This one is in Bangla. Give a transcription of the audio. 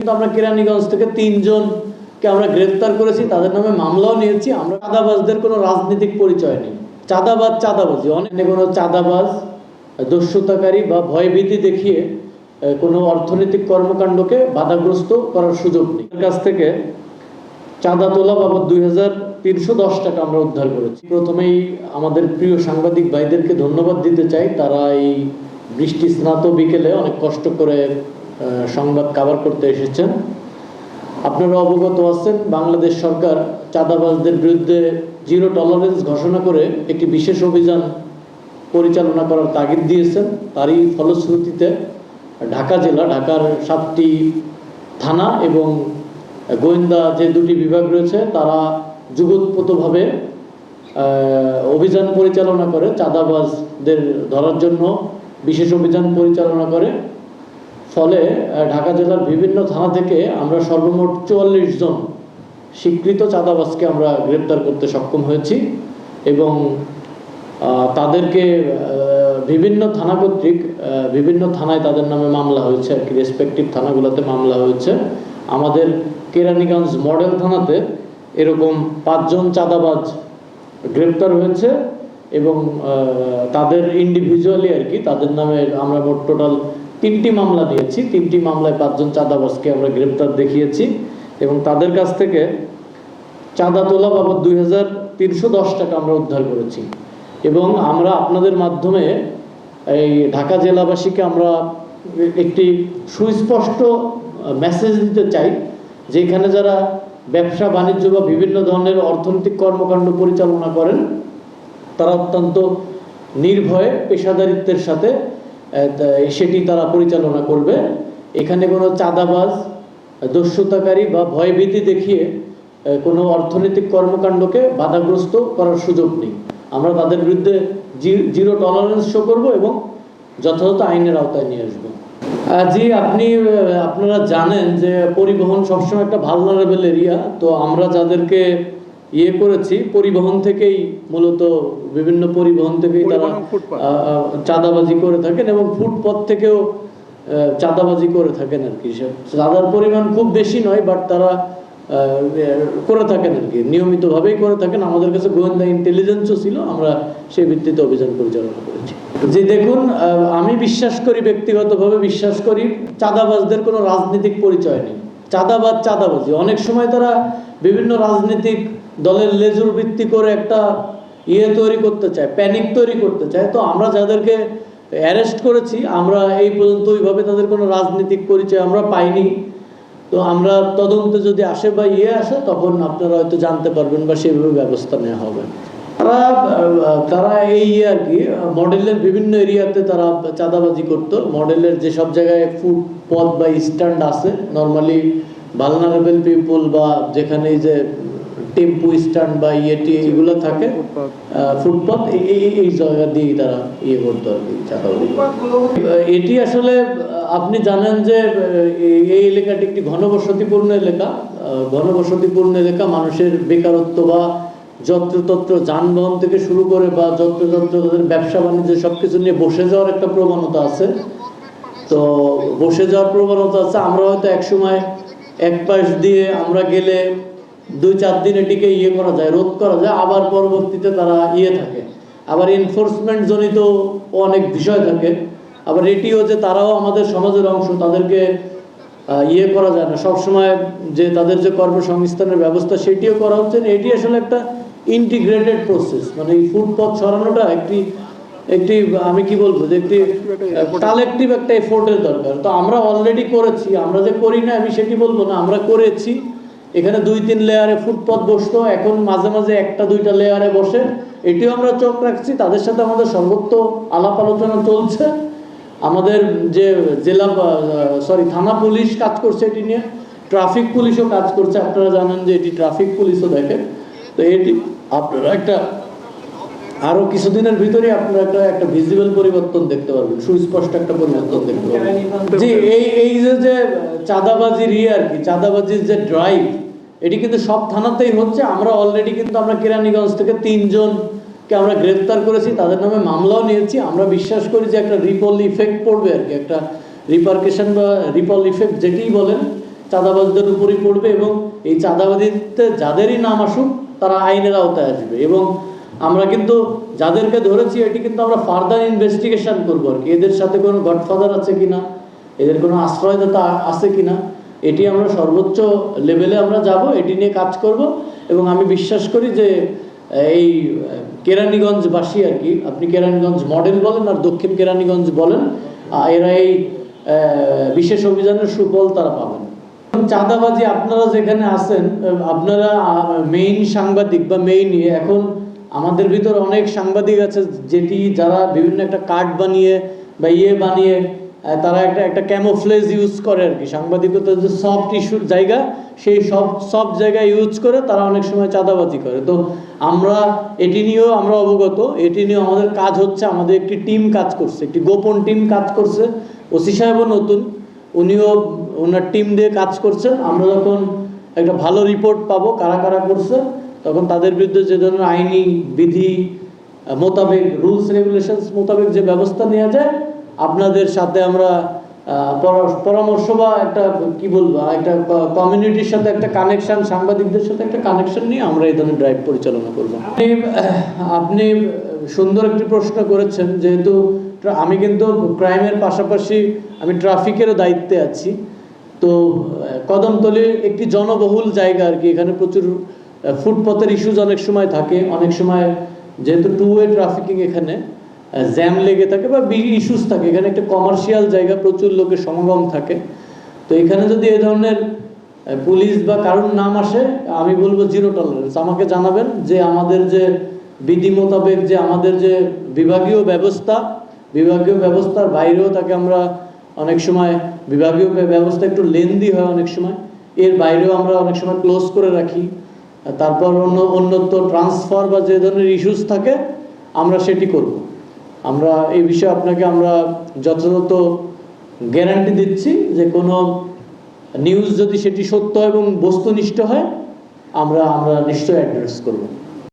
কিন্তু আমরা কেরানীগঞ্জ থেকে তিনজনকে আমরা গ্রেফতার করেছি, তাদের নামে মামলাও নিয়েছি। আমরা চাঁদাবাজদের কোনো রাজনৈতিক পরিচয় নেই। চাঁদাবাজ, চাঁদাবাজি। অনেক কোনো চাঁদাবাজ, দস্যুতাকারী বা ভয়ভীতি দেখিয়ে কোনো অর্থনৈতিক কর্মকাণ্ডকে বাধাগ্রস্ত করার সুযোগ নেই। কাছ থেকে চাঁদা তোলা বাবদ দুই হাজার তিনশো দশ টাকা আমরা উদ্ধার করেছি। প্রথমেই আমাদের প্রিয় সাংবাদিক ভাইদেরকে ধন্যবাদ দিতে চাই। তারা এই বৃষ্টি স্নাত বিকেলে অনেক কষ্ট করে সংবাদ কাভার করতে এসেছেন। আপনারা অবগত আছেন, বাংলাদেশ সরকার চাঁদাবাজদের বিরুদ্ধে জিরো টলারেন্স ঘোষণা করে একটি বিশেষ অভিযান পরিচালনা করার তাগিদ দিয়েছেন। তারই ফলশ্রুতিতে ঢাকা জেলা, ঢাকার সাতটি থানা এবং গোয়েন্দা যে দুটি বিভাগ রয়েছে, তারা যুগোৎপতভাবে অভিযান পরিচালনা করে, চাঁদাবাজদের ধরার জন্য বিশেষ অভিযান পরিচালনা করে। ফলে ঢাকা জেলার বিভিন্ন থানা থেকে আমরা সর্বমোট চুয়াল্লিশ জন স্বীকৃত চাঁদাবাজকে আমরা গ্রেপ্তার করতে সক্ষম হয়েছি এবং তাদেরকে বিভিন্ন থানা কর্তৃক বিভিন্ন থানায় তাদের নামে মামলা হয়েছে আর কি রেসপেক্টিভ থানাগুলোতে মামলা হয়েছে। আমাদের কেরানীগঞ্জ মডেল থানাতে এরকম পাঁচজন চাঁদাবাজ গ্রেপ্তার হয়েছে এবং তাদের ইন্ডিভিজুয়ালি আর কি, তাদের নামে আমরা মোট টোটাল তিনটি মামলা নিয়েছি তিনটি মামলায় পাঁচজন চাঁদাবাজকে আমরা গ্রেপ্তার দেখিয়েছি এবং তাদের কাছ থেকে চাঁদা তোলা বাবদ দুই হাজার তিনশো দশ টাকা আমরা উদ্ধার করেছি। এবং আমরা আপনাদের মাধ্যমে এই ঢাকা জেলাবাসীকে আমরা একটি সুস্পষ্ট মেসেজ দিতে চাই যে এখানে যারা ব্যবসা, বাণিজ্য বা বিভিন্ন ধরনের অর্থনৈতিক কর্মকাণ্ড পরিচালনা করেন, তারা অত্যন্ত নির্ভয়ে পেশাদারিত্বের সাথে সেটি তারা পরিচালনা করবে। এখানে কোনো চাঁদাবাজ, দস্যুতাকারী বা ভয়ভীতি দেখিয়ে কোনো অর্থনৈতিক কর্মকাণ্ডকে বাধাগ্রস্ত করার সুযোগ নেই। আমরা তাদের বিরুদ্ধে জিরো টলারেন্স শো করব এবং যথাযথ আইনের আওতায় নিয়ে আসব। জি, আপনি আপনারা জানেন যে পরিবহন সবসময় একটা ভালনারেবল এরিয়া তো আমরা যাদেরকে ইয়ে করেছি পরিবহন থেকেই মূলত বিভিন্ন পরিবহন থেকেই তারা চাঁদাবাজি করে থাকেন এবং ফুটপথ থেকেও চাঁদাবাজি করে থাকেন আর কি। চাঁদার পরিমাণ খুব বেশি নয় বাট তারা করে থাকেন আর কি। নিয়মিতভাবেই করে থাকেন। আমাদের কাছে গোয়েন্দা ইন্টেলিজেন্সও ছিল আমরা সেই ভিত্তিতে অভিযান পরিচালনা করেছি। যে দেখুন আমি বিশ্বাস করি ব্যক্তিগতভাবে বিশ্বাস করি চাঁদাবাজদের কোনো রাজনৈতিক পরিচয় নেই। চাঁদাবাজ চাঁদাবাজি। অনেক সময় তারা বিভিন্ন রাজনৈতিক দলের লেজুর ভিত্তি করে একটা ইয়ে তৈরি করতে চায় প্যানিক তৈরি করতে চায়। তো আমরা যাদেরকে অ্যারেস্ট করেছি, আমরা এই পর্যন্ত ওইভাবে তাদের কোনো রাজনৈতিক পরিচয় আমরা পাইনি। তো আমরা তদন্তে যদি আসে বা ইয়ে আসে, তখন আপনারা হয়তো জানতে পারবেন বা সেভাবে ব্যবস্থা নেওয়া হবে। তারা তারা এই ইয়ে আর কি, মডেলের বিভিন্ন এরিয়াতে তারা চাঁদাবাজি করতো। মডেলের যেসব জায়গায় ফুড পথ বা স্ট্যান্ড আছে নর্মালি ভালনারেবল পিপল বা যেখানে যে টেম্পু স্ট্যান্ড বা ইয়েটি এগুলো থাকে। ফুটপাথ এই এই- এই জায়গা দিয়েই তারা ইয়ে করতো আর কি এটি আসলে আপনি জানেন যে এই- এই এলাকাটি একটি ঘনবসতিপূর্ণ এলাকা। ঘনবসতিপূর্ণ এলাকা মানুষের বেকারত্ব বা যত্রতত্র যানবাহন থেকে শুরু করে বা যত্রতত্র তাদের ব্যবসা বাণিজ্য সব কিছু নিয়ে বসে যাওয়ার একটা প্রবণতা আছে। তো বসে যাওয়ার প্রবণতা আছে আমরা হয়তো একসময় এক পাশ দিয়ে আমরা গেলে দুই চার দিন এটিকে ইয়ে করা যায়, রোধ করা যায়, আবার পরবর্তীতে তারা ইয়ে থাকে। আবার এনফোর্সমেন্ট জনিত অনেক বিষয় থাকে। আবার এটিও যে তারাও আমাদের সমাজের অংশ, তাদেরকে ইয়ে করা যায় না। সবসময় যে তাদের যে কর্মসংস্থানের ব্যবস্থা, সেটিও করা হচ্ছে না। এটি আসলে একটা ইন্টিগ্রেটেড প্রসেস মানে এই ফুটপথ সরানোটা একটি একটি, আমি কি বলব যে একটি কালেকটিভ একটা এফোর্টের দরকার। তো আমরা অলরেডি করেছি, আমরা যে করি না, আমি সেটি বলব না, আমরা করেছি। এখানে দুই, তিন লেয়ারে ফুটপথ বসতো, এখন মাঝে মাঝে একটা, দুইটা লেয়ারে বসে। এটিও আমরা চোখ রাখছি, তাদের সাথে আমাদের সর্বত্র আলাপ আলোচনা চলছে। আমাদের যে জেলা সরি থানা পুলিশ কাজ করছে এটি নিয়ে ট্রাফিক পুলিশও কাজ করছে। আপনারা জানেন যে এটি ট্রাফিক পুলিশও দেখে তো এটি, আপনারা একটা আরও কিছুদিনের ভিতরে আপনারা একটা একটা ভিজিবল পরিবর্তন দেখতে পারবেন, সুস্পষ্ট একটা পরিবর্তন দেখতে পারবেন। জি, এই এই যে যে চাঁদাবাজির ইয়ে আর কি, চাঁদাবাজির যে ড্রাইভ এটি কিন্তু সব থানাতেই হচ্ছে। আমরা অলরেডি কিন্তু আমরা কেরানীগঞ্জ থেকে তিনজনকে আমরা গ্রেপ্তার করেছি, তাদের নামে মামলাও নিয়েছি। আমরা বিশ্বাস করি যে একটা রিপল ইফেক্ট পড়বে আর কি, একটা রিপার্কেশন বা রিপল ইফেক্ট যেটিই বলেন, চাঁদাবাজদের উপরই পড়বে এবং এই চাঁদাবাজিতে যাদেরই নাম আসুক, তারা আইনের আওতায় আসবে এবং আমরা কিন্তু যাদেরকে ধরেছি, এটি কিন্তু আমরা ফার্দার ইনভেস্টিগেশন করব আর কি। এদের সাথে কোনো গডফাদার আছে কিনা, এদের কোনো আশ্রয়দাতা আছে কিনা, এটি আমরা সর্বোচ্চ লেভেলে আমরা যাব, এটি নিয়ে কাজ করব। এবং আমি বিশ্বাস করি যে, এই কেরানীগঞ্জবাসী আর কি, আপনি কেরানীগঞ্জ মডেল বলেন আর দক্ষিণ কেরানীগঞ্জ বলেন এরা এই বিশেষ অভিযানের সুফল তারা পাবেন। চাঁদাবাজি, আপনারা যেখানে আছেন আপনারা মেইন সাংবাদিক বা মেইন এখন আমাদের ভিতর অনেক সাংবাদিক আছে যেটি যারা বিভিন্ন একটা কার্ড বানিয়ে বা ইয়ে বানিয়ে তারা একটা একটা ক্যামোফ্লেজ ইউজ করে আর কি। সাংবাদিকতার যে সফট ইস্যুর জায়গা, সেই সব সব জায়গায় ইউজ করে তারা অনেক সময় চাঁদাবাজি করে। তো আমরা, এটি নিয়েও আমরা অবগত, এটি নিয়েও আমাদের কাজ হচ্ছে, আমাদের একটি টিম কাজ করছে, একটি গোপন টিম কাজ করছে। ওসি সাহেবও নতুন, উনিও ওনার টিম দিয়ে কাজ করছেন আমরা যখন একটা ভালো রিপোর্ট পাবো, কারা কারা করছে তখন তাদের বিরুদ্ধে যে ধরনের আইনি বিধি মোতাবেক রুলস রেগুলেশনস মোতাবেক যে ব্যবস্থা নেওয়া যায়, আপনাদের সাথে আমরা পরামর্শ বা একটা, কি বলব, একটা কমিউনিটির সাথে একটা কানেকশন সাংবাদিকদের সাথে একটা কানেকশন নিয়ে আমরা এই ধরনের ড্রাইভ পরিচালনা করব। আপনি আপনি সুন্দর একটি প্রশ্ন করেছেন, যেহেতু আমি কিন্তু ক্রাইমের পাশাপাশি আমি ট্রাফিকেরও দায়িত্বে আছি। তো কদমতলী একটি জনবহুল জায়গা আর কি, এখানে প্রচুর ফুটপথের ইস্যুজ অনেক সময় থাকে। অনেক সময় যেহেতু টু ওয়ে ট্রাফিকিং এখানে জ্যাম লেগে থাকে বা ইস্যুস থাকে। এখানে একটা কমার্শিয়াল জায়গা প্রচুর লোকের সমাগম থাকে। তো এখানে যদি এ ধরনের পুলিশ বা কারোর নাম আসে, আমি বলব জিরো টলারেন্স আমাকে জানাবেন যে আমাদের যে বিধি মোতাবেক যে আমাদের যে বিভাগীয় ব্যবস্থা, বিভাগীয় ব্যবস্থার বাইরেও তাকে আমরা অনেক সময়, বিভাগীয় ব্যবস্থা একটু লেন্দি হয় অনেক সময়। এর বাইরেও আমরা অনেক সময় ক্লোজ করে রাখি। তারপর অন্য, অন্যত্র ট্রান্সফার বা যে ধরনের ইস্যুস থাকে, আমরা সেটি করব। আমরা এই বিষয়ে আপনাকে আমরা যথাযথ গ্যারান্টি দিচ্ছি যে কোনো নিউজ যদি সেটি সত্য এবং বস্তুনিষ্ঠ হয়, আমরা আমরা নিশ্চয়ই অ্যাড্রেস করব।